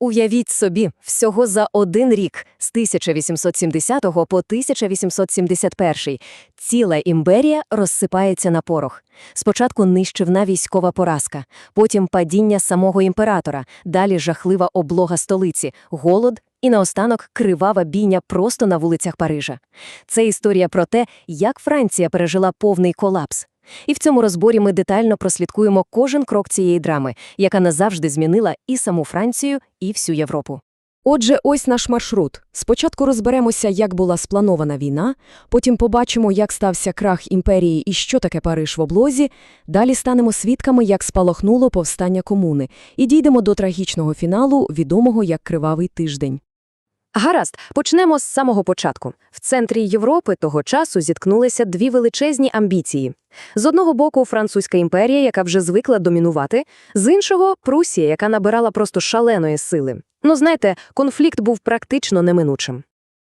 Уявіть собі, всього за один рік з 1870 по 1871 ціла імперія розсипається на порох. Спочатку нищівна військова поразка, потім падіння самого імператора, далі жахлива облога столиці, голод і наостанок кривава бійня просто на вулицях Парижа. Це історія про те, як Франція пережила повний колапс. І в цьому розборі ми детально прослідкуємо кожен крок цієї драми, яка назавжди змінила і саму Францію, і всю Європу. Отже, ось наш маршрут. Спочатку розберемося, як була спланована війна, потім побачимо, як стався крах імперії і що таке Париж в облозі, далі станемо свідками, як спалахнуло повстання комуни, і дійдемо до трагічного фіналу, відомого як Кривавий тиждень. Гаразд, почнемо з самого початку. В центрі Європи того часу зіткнулися дві величезні амбіції. З одного боку Французька імперія, яка вже звикла домінувати, з іншого Прусія, яка набирала просто шаленої сили. Ну, знаєте, конфлікт був практично неминучим.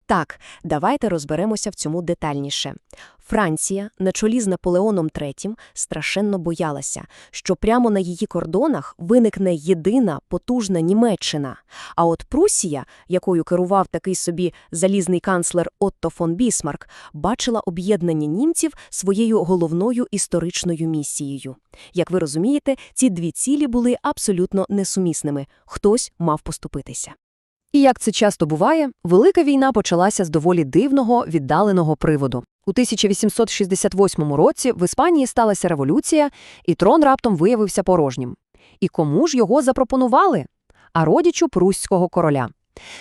Так, давайте розберемося в цьому детальніше. Франція на чолі з Наполеоном III страшенно боялася, що прямо на її кордонах виникне єдина потужна Німеччина. А от Прусія, якою керував такий собі залізний канцлер Отто фон Бісмарк, бачила об'єднання німців своєю головною історичною місією. Як ви розумієте, ці дві цілі були абсолютно несумісними. Хтось мав поступитися. І як це часто буває, Велика війна почалася з доволі дивного, віддаленого приводу. У 1868 році в Іспанії сталася революція, і трон раптом виявився порожнім. І кому ж його запропонували? А родичу прусського короля.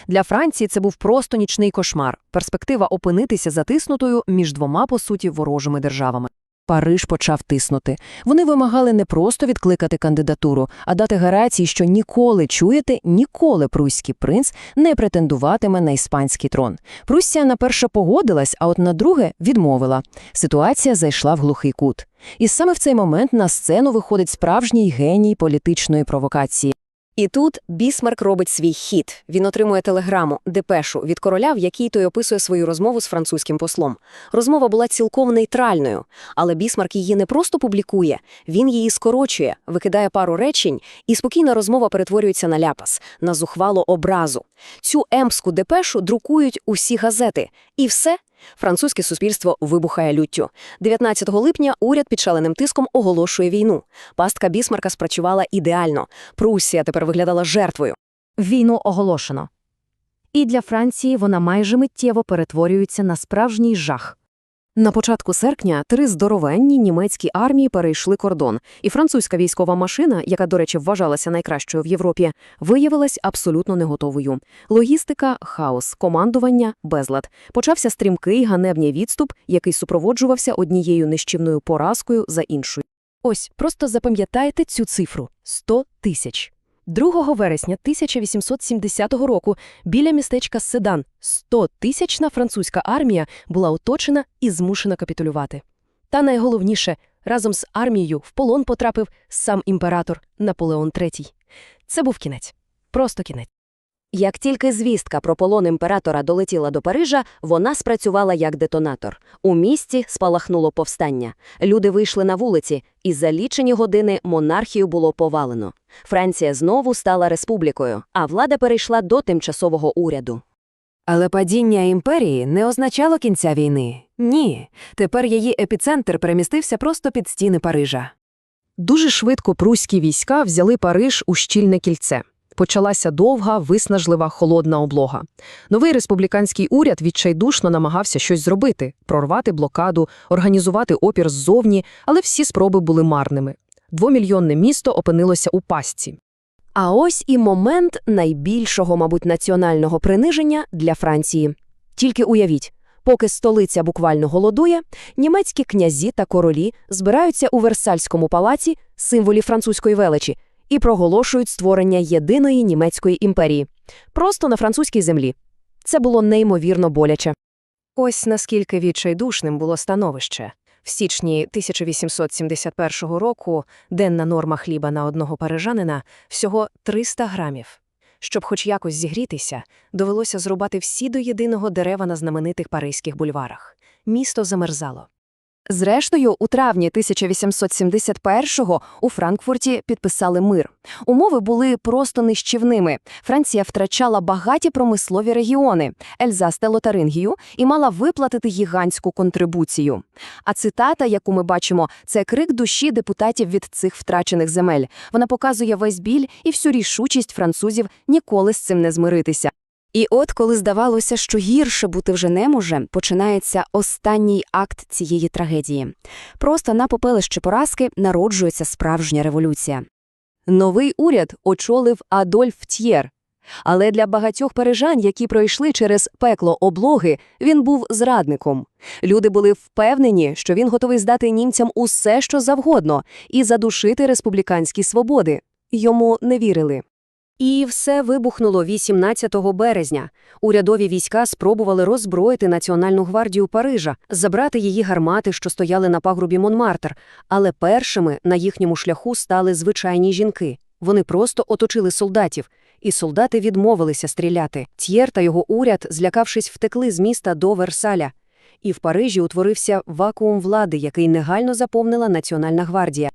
Для Франції це був просто нічний кошмар, перспектива опинитися затиснутою між двома, по суті, ворожими державами. Париж почав тиснути. Вони вимагали не просто відкликати кандидатуру, а дати гарантії, що ніколи, чуєте, ніколи пруський принц не претендуватиме на іспанський трон. Пруссія на перше погодилась, а от на друге відмовила. Ситуація зайшла в глухий кут. І саме в цей момент на сцену виходить справжній геній політичної провокації. І тут Бісмарк робить свій хід. Він отримує телеграму, депешу від короля, в якій той описує свою розмову з французьким послом. Розмова була цілком нейтральною, але Бісмарк її не просто публікує, він її скорочує, викидає пару речень, і спокійна розмова перетворюється на ляпас, на зухвалу образу. Цю емську депешу друкують усі газети. І все Французьке суспільство вибухає люттю. 19 липня уряд під шаленим тиском оголошує війну. Пастка Бісмарка спрацювала ідеально. Прусія тепер виглядала жертвою. Війну оголошено. І для Франції вона майже миттєво перетворюється на справжній жах. На початку серпня три здоровенні німецькі армії перейшли кордон, і французька військова машина, яка, до речі, вважалася найкращою в Європі, виявилась абсолютно не готовою. Логістика – хаос, командування – безлад. Почався стрімкий ганебний відступ, який супроводжувався однією нищівною поразкою за іншою. Ось, просто запам'ятайте цю цифру – 100 тисяч. 2 вересня 1870 року біля містечка Седан 100-тисячна французька армія була оточена і змушена капітулювати. Та найголовніше, разом з армією в полон потрапив сам імператор Наполеон III. Це був кінець. Просто кінець. Як тільки звістка про полон імператора долетіла до Парижа, вона спрацювала як детонатор. У місті спалахнуло повстання. Люди вийшли на вулиці, і за лічені години монархію було повалено. Франція знову стала республікою, а влада перейшла до тимчасового уряду. Але падіння імперії не означало кінця війни. Ні. Тепер її епіцентр перемістився просто під стіни Парижа. Дуже швидко пруські війська взяли Париж у щільне кільце. Почалася довга, виснажлива, холодна облога. Новий республіканський уряд відчайдушно намагався щось зробити – прорвати блокаду, організувати опір ззовні, але всі спроби були марними. Двомільйонне місто опинилося у пастці. А ось і момент найбільшого, мабуть, національного приниження для Франції. Тільки уявіть, поки столиця буквально голодує, німецькі князі та королі збираються у Версальському палаці, символі французької величі, і проголошують створення єдиної німецької імперії. Просто на французькій землі. Це було неймовірно боляче. Ось наскільки відчайдушним було становище. В січні 1871 року денна норма хліба на одного парижанина всього 300 грамів. Щоб хоч якось зігрітися, довелося зрубати всі до єдиного дерева на знаменитих паризьких бульварах. Місто замерзало. Зрештою, у травні 1871-го у Франкфурті підписали мир. Умови були просто нищівними. Франція втрачала багаті промислові регіони Ельзас та Лотарингію і мала виплатити гігантську контрибуцію. А цитата, яку ми бачимо, це крик душі депутатів від цих втрачених земель. Вона показує весь біль і всю рішучість французів ніколи з цим не змиритися. І от, коли здавалося, що гірше бути вже не може, починається останній акт цієї трагедії. Просто на попелище поразки народжується справжня революція. Новий уряд очолив Адольф Т'єр. Але для багатьох парижан, які пройшли через пекло облоги, він був зрадником. Люди були впевнені, що він готовий здати німцям усе, що завгодно, і задушити республіканські свободи. Йому не вірили. І все вибухнуло 18 березня. Урядові війська спробували роззброїти Національну гвардію Парижа, забрати її гармати, що стояли на пагрубі Монмартр, але першими на їхньому шляху стали звичайні жінки. Вони просто оточили солдатів, і солдати відмовилися стріляти. Т'єр та його уряд, злякавшись, втекли з міста до Версаля. І в Парижі утворився вакуум влади, який негайно заповнила Національна гвардія.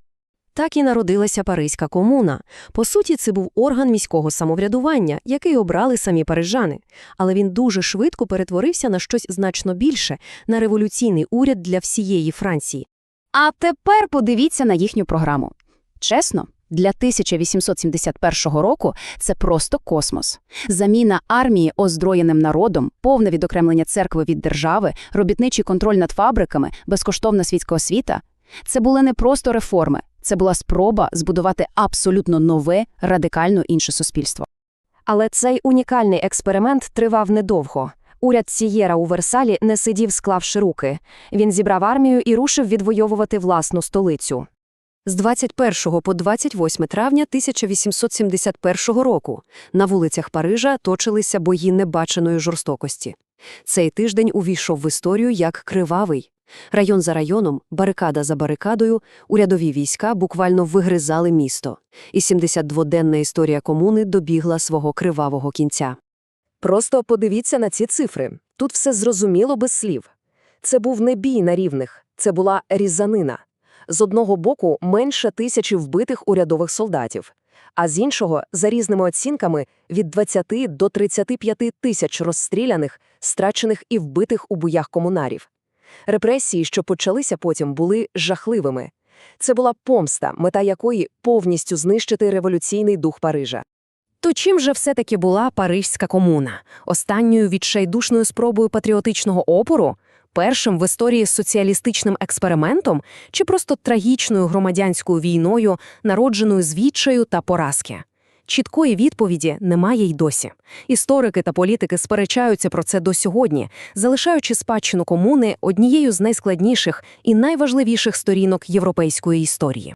Так і народилася Паризька комуна. По суті, це був орган міського самоврядування, який обрали самі парижани. Але він дуже швидко перетворився на щось значно більше, на революційний уряд для всієї Франції. А тепер подивіться на їхню програму. Чесно, для 1871 року це просто космос. Заміна армії озброєним народом, повне відокремлення церкви від держави, робітничий контроль над фабриками, безкоштовна світська освіта – це були не просто реформи, це була спроба збудувати абсолютно нове, радикально інше суспільство. Але цей унікальний експеримент тривав недовго. Уряд Сієра у Версалі не сидів, склавши руки. Він зібрав армію і рушив відвоювати власну столицю. З 21 по 28 травня 1871 року на вулицях Парижа точилися бої небаченої жорстокості. Цей тиждень увійшов в історію як кривавий. Район за районом, барикада за барикадою, урядові війська буквально вигризали місто, і 72-денна історія комуни добігла свого кривавого кінця. Просто подивіться на ці цифри. Тут все зрозуміло без слів. Це був не бій на рівних, це була різанина. З одного боку менше тисячі вбитих урядових солдатів, а з іншого, за різними оцінками, від 20 до 35 тисяч розстріляних, страчених і вбитих у боях комунарів. Репресії, що почалися потім, були жахливими. Це була помста, мета якої повністю знищити революційний дух Парижа. То чим же все-таки була Парижська комуна? Останньою відчайдушною спробою патріотичного опору? Першим в історії соціалістичним експериментом чи просто трагічною громадянською війною, народженою з відчаю та поразки? Чіткої відповіді немає й досі. Історики та політики сперечаються про це до сьогодні, залишаючи спадщину комуни однією з найскладніших і найважливіших сторінок європейської історії.